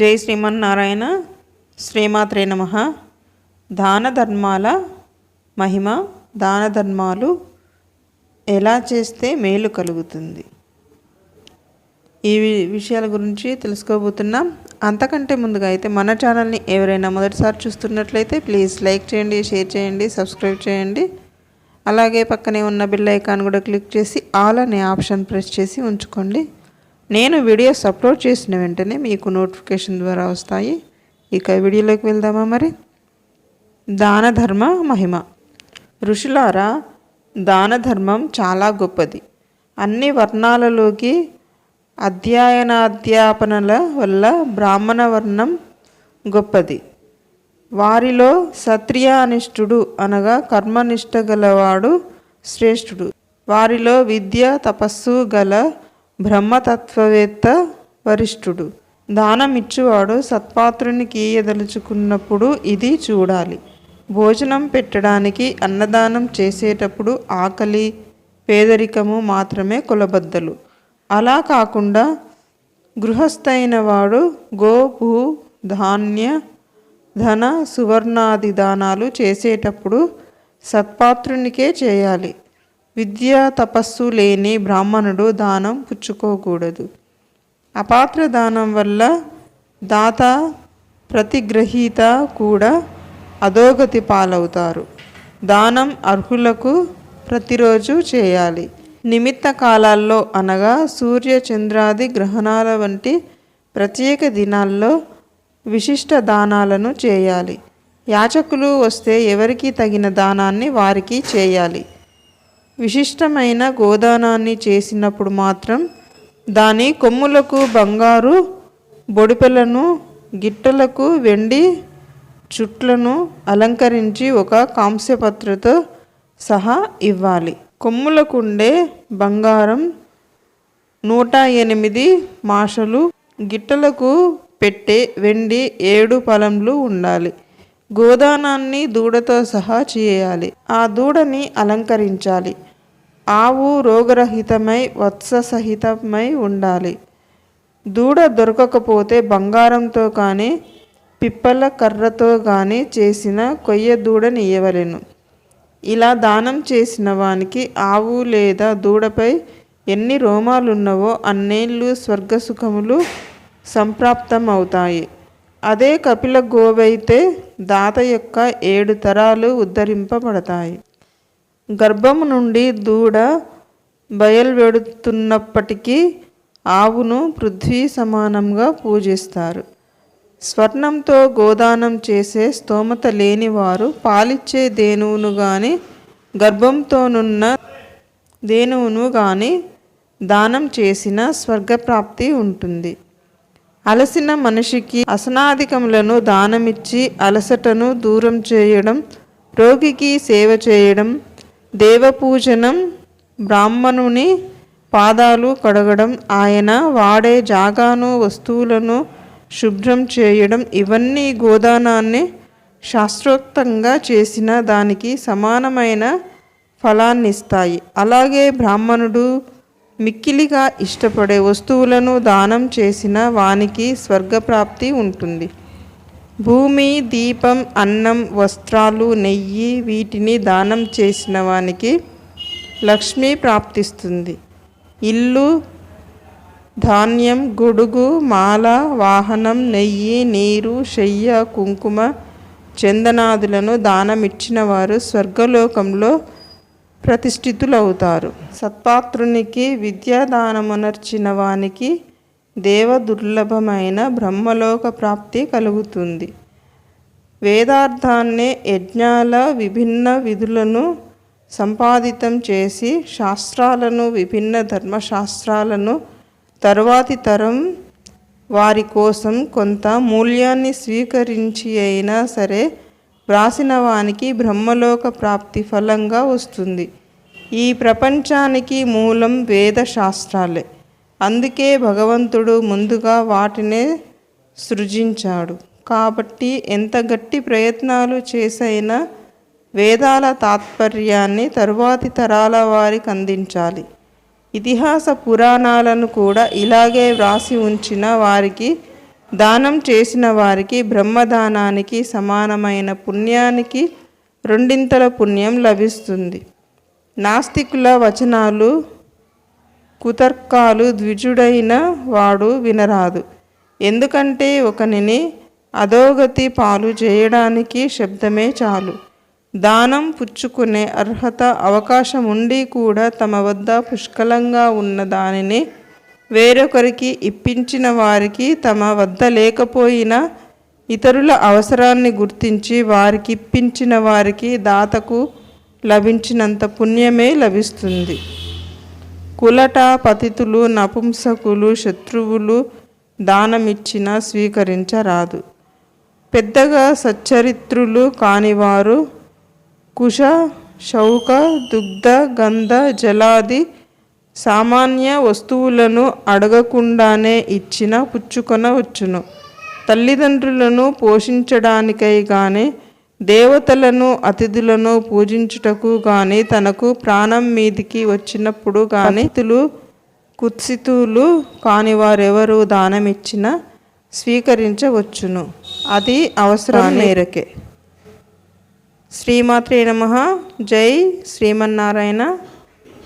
జై శ్రీమన్నారాయణ శ్రీమాత్రే నమ. దాన ధర్మాల మహిమ దాన ధర్మాలు ఎలా చేస్తే మేలు కలుగుతుంది? ఈ విషయాల గురించి తెలుసుకోబోతున్నాం. అంతకంటే ముందుగా అయితే మన ఛానల్ని ఎవరైనా మొదటిసారి చూస్తున్నట్లయితే ప్లీజ్ లైక్ చేయండి షేర్ చేయండి సబ్స్క్రైబ్ చేయండి. అలాగే పక్కనే ఉన్న బిల్ ఐకాన్ కూడా క్లిక్ చేసి ఆల్ అనే ఆప్షన్ ప్రెస్ చేసి ఉంచుకోండి. నేను వీడియోస్ అప్లోడ్ చేసిన వెంటనే మీకు నోటిఫికేషన్ ద్వారా వస్తాయి. ఇక వీడియోలోకి వెళ్దామా మరి? దాన ధర్మ మహిమ. ఋషులారా దాన ధర్మం చాలా గొప్పది. అన్ని వర్ణాలలోకి అధ్యయనాధ్యాపనల వల్ల బ్రాహ్మణ వర్ణం గొప్పది. వారిలో సత్రియానిష్ఠుడు అనగా కర్మనిష్ట గలవాడు శ్రేష్ఠుడు. వారిలో విద్య తపస్సు గల బ్రహ్మతత్వవేత్త వరిష్ఠుడు. దానమిచ్చువాడు సత్పాత్రునికి కీయదలుచుకున్నప్పుడు ఇది చూడాలి. భోజనం పెట్టడానికి అన్నదానం చేసేటప్పుడు ఆకలి పేదరికము మాత్రమే కొలబద్దలు. అలా కాకుండా గృహస్థైన వాడు గో భూ ధాన్య ధన సువర్ణాది దానాలు చేసేటప్పుడు సత్పాత్రునికే చేయాలి. విద్యా తపస్సు లేని బ్రాహ్మణుడు దానం పుచ్చుకోకూడదు. అపాత్ర దానం వల్ల దాత ప్రతిగ్రహీత కూడా అధోగతి పాలవుతారు. దానం అర్హులకు ప్రతిరోజు చేయాలి. నిమిత్త కాలాల్లో అనగా సూర్య చంద్రాది గ్రహణాల వంటి ప్రత్యేక దినాల్లో విశిష్ట దానాలను చేయాలి. యాచకులు వస్తే ఎవరికి తగిన దానాన్ని వారికి చేయాలి. విశిష్టమైన గోదానాన్ని చేసినప్పుడు మాత్రం దాని కొమ్ములకు బంగారు బొడిపెలను గిట్టలకు వెండి చుట్లను అలంకరించి ఒక కాంస్యపత్రతో సహా ఇవ్వాలి. కొమ్ములకుండే బంగారం నూట ఎనిమిది మాషలు గిట్టలకు పెట్టే వెండి ఏడు పలంలు ఉండాలి. గోదానాన్ని దూడతో సహా చేయాలి. ఆ దూడని అలంకరించాలి. ఆవు రోగరహితమై వత్ససహితమై ఉండాలి. దూడ దొరకకపోతే బంగారంతో కానీ పిప్పల కర్రతో కానీ చేసిన కొయ్య దూడని ఇవ్వలేను ఇలా దానం చేసిన వానికి ఆవు లేదా దూడపై ఎన్ని రోమాలున్నవో అన్నేళ్ళు స్వర్గసుఖములు సంప్రాప్తం అవుతాయి అదే కపిల గోవైతే దాత యొక్క ఏడు తరాలు ఉద్ధరింపబడతాయి. గర్భము నుండి దూడ బయలువెడుతున్నప్పటికీ ఆవును పృథ్వీ సమానంగా పూజిస్తారు. స్వర్ణంతో గోదానం చేసే స్తోమత లేనివారు పాలిచ్చే దేనువును గాని గర్భంతోనున్న దేనువును గాని దానం చేసిన స్వర్గప్రాప్తి ఉంటుంది. అలసిన మనిషికి అసనాధికములను దానమిచ్చి అలసటను దూరం చేయడం రోగికి సేవ చేయడం దేవపూజనం బ్రాహ్మణుని పాదాలు కడగడం ఆయన వాడే జాగాను వస్తువులను శుభ్రం చేయడం ఇవన్నీ గోదానాన్ని శాస్త్రోక్తంగా చేసిన దానికి సమానమైన ఫలాన్నిస్తాయి. అలాగే బ్రాహ్మణుడు మిక్కిలిగా ఇష్టపడే వస్తువులను దానం చేసిన వానికి స్వర్గప్రాప్తి ఉంటుంది. భూమి దీపం అన్నం వస్త్రాలు నెయ్యి వీటిని దానం చేసిన వానికి లక్ష్మి ప్రాప్తిస్తుంది. ఇల్లు ధాన్యం గొడుగు మాల వాహనం నెయ్యి నీరు శయ్య కుంకుమ చందనాదులను దానమిచ్చిన వారు స్వర్గలోకంలో ప్రతిష్ఠితులవుతారు. సత్పాత్రునికి విద్యాదానమునర్చిన వానికి దేవదుర్లభమైన బ్రహ్మలోక ప్రాప్తి కలుగుతుంది. వేదార్థాన్నే యజ్ఞాల విభిన్న విధులను సంపాదితం చేసి శాస్త్రాలను విభిన్న ధర్మశాస్త్రాలను తరువాతి తరం వారి కోసం కొంత మూల్యాన్ని స్వీకరించి అయినా సరే వ్రాసిన వానికి బ్రహ్మలోక ప్రాప్తి ఫలంగా వస్తుంది. ఈ ప్రపంచానికి మూలం వేద శాస్త్రాలే. అందుకే భగవంతుడు ముందుగా వాటినే సృజించాడు. కాబట్టి ఎంత గట్టి ప్రయత్నాలు చేసైనా వేదాల తాత్పర్యాన్ని తరువాతి తరాల వారికి అందించాలి. ఇతిహాస పురాణాలను కూడా ఇలాగే వ్రాసి ఉంచిన వారికి దానం చేసిన వారికి బ్రహ్మదానానికి సమానమైన పుణ్యానికి రెండింతల పుణ్యం లభిస్తుంది. నాస్తికుల వచనాలు కుతర్కాలు ద్విజుడైన వాడు వినరాదు. ఎందుకంటే ఒకనిని అధోగతి పాలు చేయడానికి శబ్దమే చాలు. దానం పుచ్చుకునే అర్హత అవకాశం ఉండి కూడా తమ వద్ద పుష్కలంగా ఉన్న దానిని వేరొకరికి ఇప్పించిన వారికి తమ వద్ద లేకపోయినా ఇతరుల అవసరాన్ని గుర్తించి వారికి ఇప్పించిన వారికి దాతకు లభించినంత పుణ్యమే లభిస్తుంది. కులట పతితులు నపుంసకులు శత్రువులు దానమిచ్చిన స్వీకరించరాదు. పెద్దగా సచ్చరిత్రులు కానివారు కుశ శౌక దుగ్ధ గంధ జలాది సామాన్య వస్తువులను అడగకుండానే ఇచ్చిన పుచ్చుకొనవచ్చును తల్లిదండ్రులను పోషించడానికై గాని దేవతలను అతిథులను పూజించుటకు గాని తనకు ప్రాణం మీదికి వచ్చినప్పుడు గాని అతిథులు కుత్సితులు కాని వారెవరు దానమిచ్చినా స్వీకరించవచ్చును. అది అవసరం మేరకే. శ్రీమాత్రే నమ. జై శ్రీమన్నారాయణ.